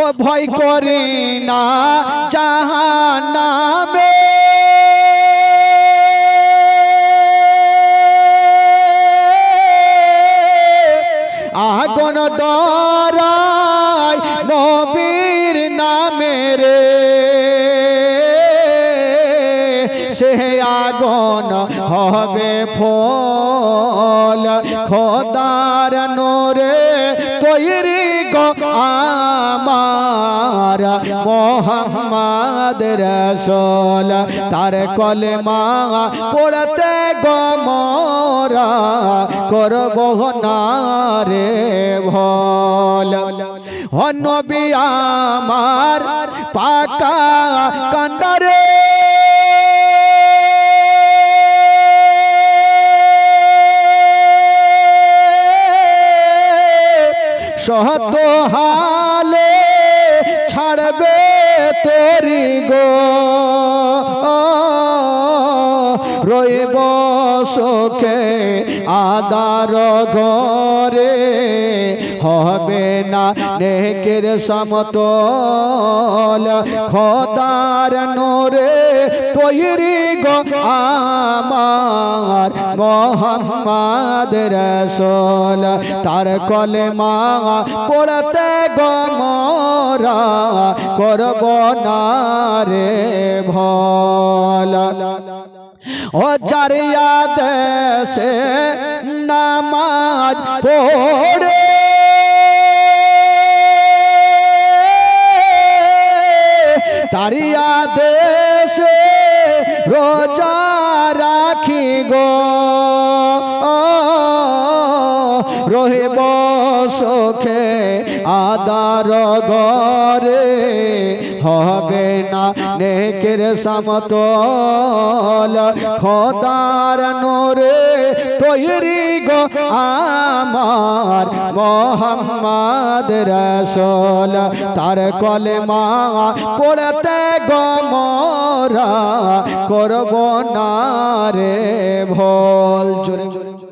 ও ভয় করি না জাহান্নামে। আগুন ডরাই নবীর নামে রে। সে আগুন হবে ফল খোদার নোরে তৈরি আমার মোহাম্মদ রসোল, তার কলেমা পড়তে গো মোরা করব না রে ভল। ও নবী আমার পাকা কান্ডারে সত হালে ছাড়বে তোরি গো। রইব শোকে আদার গরে হবে না নেকের সমতল খোদার নোরে তৈরি গো আমার মোহাম্মদ রসোল। তার কলেমা পড়তে গো মোরা করব না রে ভল। ও জারিয়া দেশে নামাজ পড়ে তারিয়া দেশে রোজা রাখি গো। রহিব সুখে আদার গরে হবে না নেকের সমতল, খোদার নোরে তৈরি গো আমার। মোহাম্মদ রসোল তার কলেমা পড়তে গো মোরা করব না রে ভোল। জোরে জোরে।